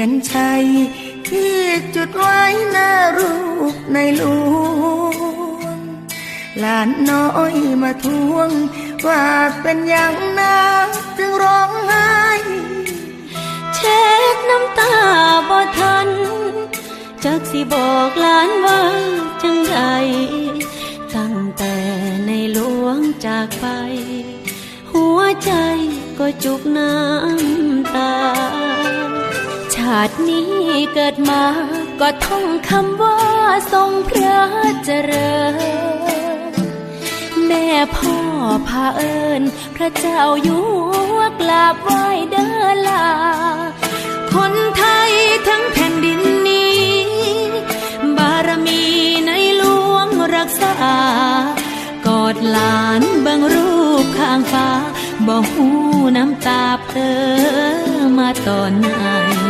ยนชัย ที่จุดไว้หน้ารูปในหลวงหลานน้อยมาทวง ว่าเป็นอย่างนาจึงร้องไห้ เช็ดน้ำตาบ่ทัน จักสิบอกหลานว่าจังใดตั้งแต่ในหลวงจากไป หัวใจก็จุกน้ำตาาตินี้เกิดมาก็ท่องคำว่าทรงพระเจริญ แม่พ่อพาเอิญพระเจ้าอยู่หัวกราบไหว้เดินลา คนไทยทั้งแผ่นดินนี้ บารมีในหลวงรักษากอดหลานบิ่งรูปข้างฟ้าบ่หูน้ำตาเพลอมาตอนไหน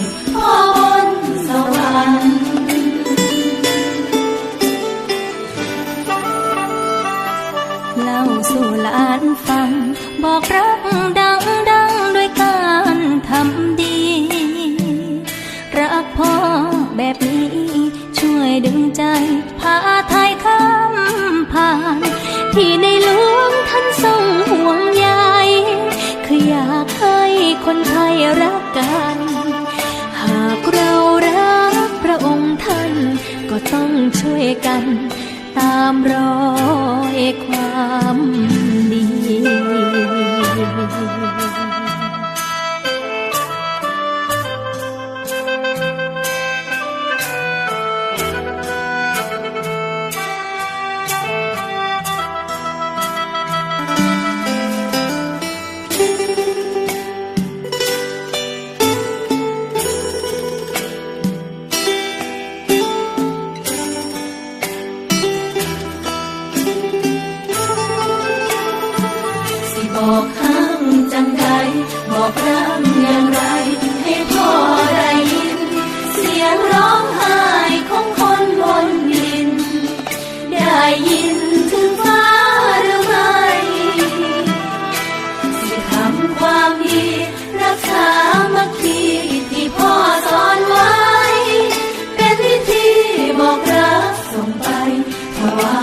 เล่าสู่หลานฟัง บอกรักดังดังด้วยการทำดี รักพ่อแบบนี้ ช่วยดึงใจพาไทยข้ามผ่าน ที่ในหลวงท่านทรงห่วงใยคืออยากให้คนไทยรักกัน หากเรารักพระองค์ท่านก็ต้องช่วยกัน ตามรอย ความดี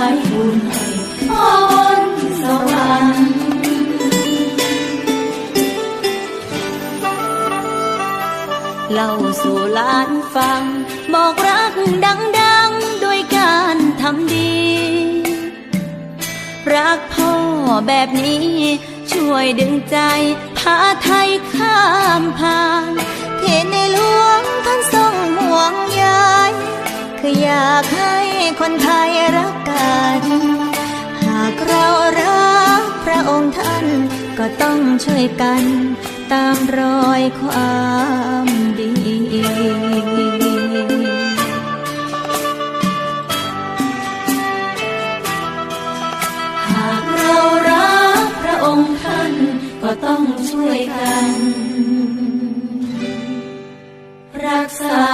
ายบุญให้พ่อบนสวรรค์เล่าสู่หลานฟัง บอกรักดังๆด้วยการทำดี รักพ่อแบบนี้ ช่วยดึงใจพาไทยข้ามผ่านเทในหลวงท่านทรงห่วงใยคืออยากให้คนไทยรัก กัน หากเรารักพระองค์ท่านก็ต้องช่วยกัน ตามรอยความดีหากเรารักพระองค์ท่านก็ต้องช่วยกัน รักษา